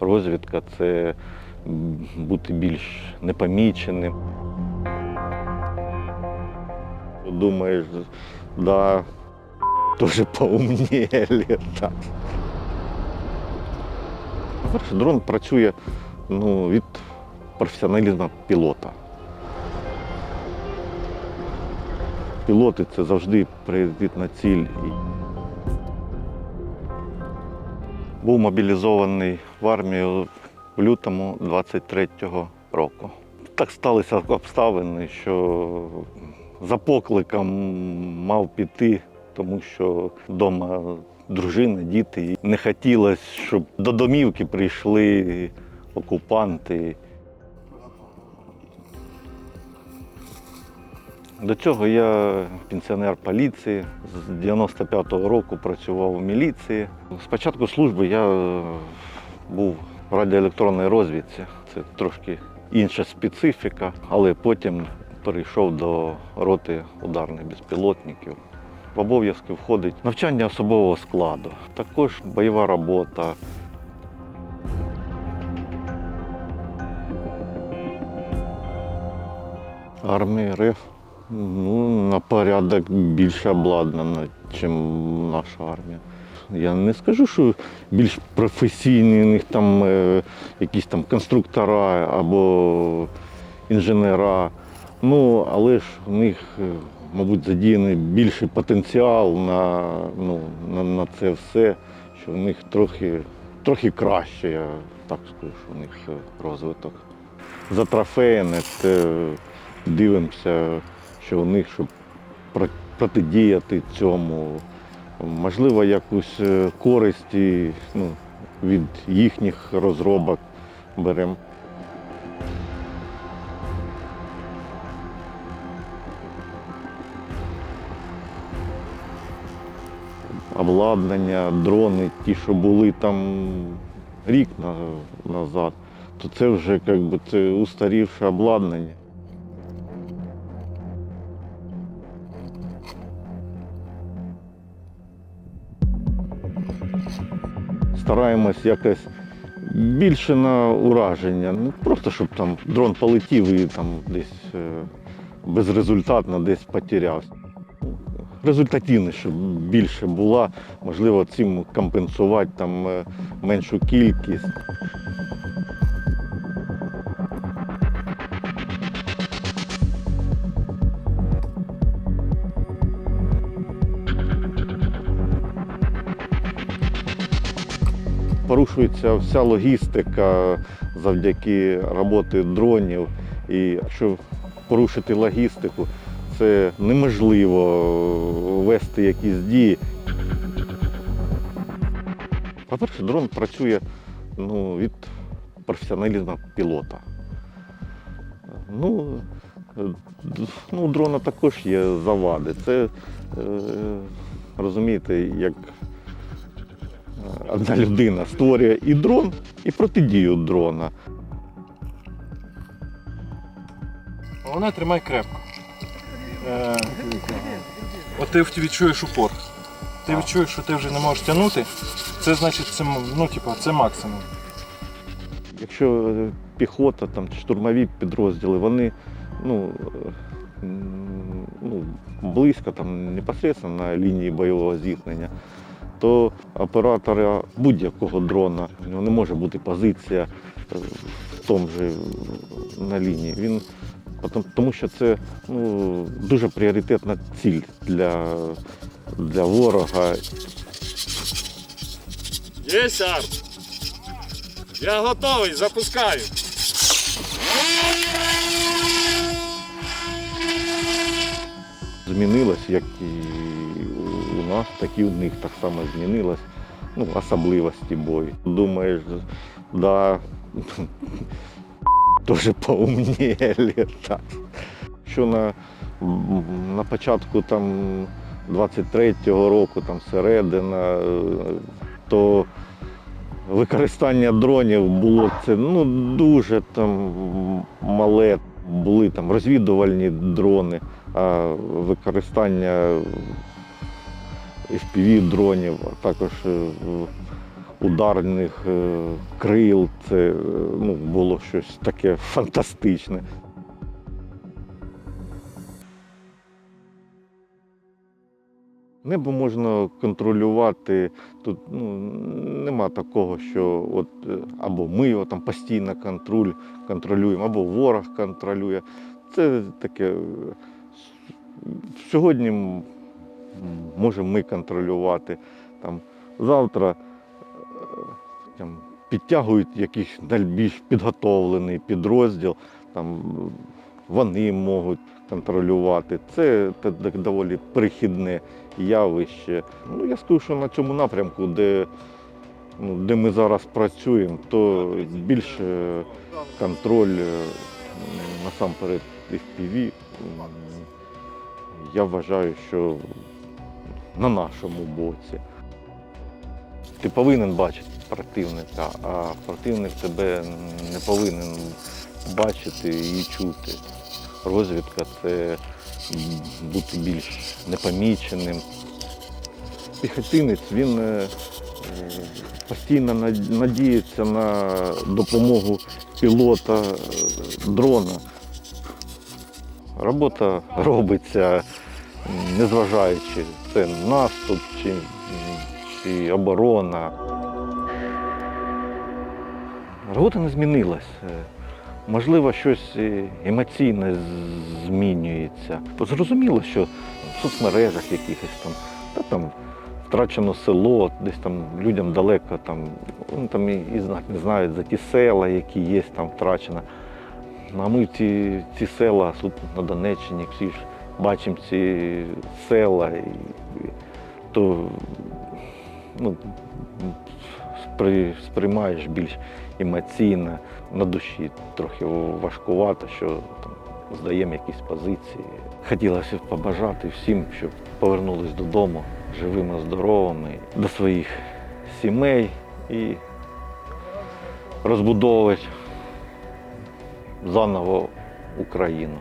Розвідка це бути більш непоміченим. Думаєш, да, поумніли. Так. По-перше, дрон працює ну, від професіоналізму пілота. Пілоти це завжди приїздить на ціль. Був мобілізований в армію в лютому 23-го року. Так сталися обставини, що за покликом мав піти, тому що вдома дружина, діти. Не хотілося, щоб до домівки прийшли окупанти. До цього я пенсіонер поліції. З 95-го року працював у міліції. З початку служби я е, був в радіоелектронній розвідці. Це трошки інша специфіка, але потім перейшов до роти ударних безпілотників. В обов'язки входить навчання особового складу, також бойова робота. Армія РФ ну, на порядок більше обладнана, ніж наша армія. Я не скажу, що більш професійні у них там е, якісь там конструктора або інженера. Ну, але ж у них, е, мабуть, задіяний більший потенціал на, ну, на, на це все, що в них трохи, трохи краще, я так скажу, що у них е, розвиток. За трофеями це дивимося, що у них, щоб протидіяти цьому, можливо, якусь е, користь ну, від їхніх розробок беремо. Обладнання, дрони, ті, що були там рік назад, то це вже як би, це устарівше обладнання. Стараємось якось більше на ураження. Не просто щоб там дрон полетів і там десь е, безрезультатно десь потерявся. Результативність, щоб більше була, можливо, цим компенсувати там е, меншу кількість. Порушується вся логістика завдяки роботи дронів. І якщо порушити логістику, це неможливо вести якісь дії. По-перше, дрон працює ну, від професіоналізму пілота. Ну, ну, у дрона також є завади. Це, е, розумієте, як одна людина створює і дрон, і протидію дрона. Головне тримай крепко. Е, от ти відчуєш упор. Ти відчуєш, що ти вже не можеш тягнути. Це значить, це, ну, типу, це максимум. Якщо е, піхота, там, штурмові підрозділи, вони ну, е, ну, близько там, непосередньо на лінії бойового зіткнення, то оператора будь-якого дрона у нього не може бути позиція е, в тому же е, на лінії. Він, тому що це ну, дуже пріоритетна ціль для, для ворога. Є арт. Я готовий, запускаю. Змінилось, як і нас, так і у них так само змінилось. Ну, особливості бою. Думаєш, да, теж поумніли. Так. Що на, на початку там 23-го року, там середина, то використання дронів було це ну, дуже там мале. Були там розвідувальні дрони, а використання FPV дронів, а також е, ударних е, крил. Це е, ну, було щось таке фантастичне. Небо можна контролювати. Тут ну, нема такого, що от, або ми його там постійно контроль, контролюємо, або ворог контролює. Це таке. Сьогодні можемо ми контролювати. Там, завтра е, там, підтягують якийсь найбільш підготовлений підрозділ, там, вони можуть контролювати. Це так доволі перехідне явище. Ну, я скажу, що на цьому напрямку, де, ну, де ми зараз працюємо, то більше контроль е, насамперед FPV. Я вважаю, що на нашому боці. Ти повинен бачити противника, а противник тебе не повинен бачити і чути. Розвідка це бути більш непоміченим. Піхотинець він е, постійно надіється на допомогу пілота е, дрона. Робота робиться, незважаючи, це наступ чи, чи оборона. Робота не змінилась. Е, Можливо, щось е, емоційне змінюється. Зрозуміло, що в соцмережах якихось там, та там втрачено село, десь там людям далеко, там, вони там і, і не знають за ті села, які є там втрачено. А ми ці, ці села на Донеччині, всі ж бачимо ці села, то ну, спри, сприймаєш більш емоційно, на душі трохи важкувато, що там, здаємо якісь позиції. Хотілося б побажати всім, щоб повернулись додому живими, здоровими, до своїх сімей і розбудовувати заново Україну.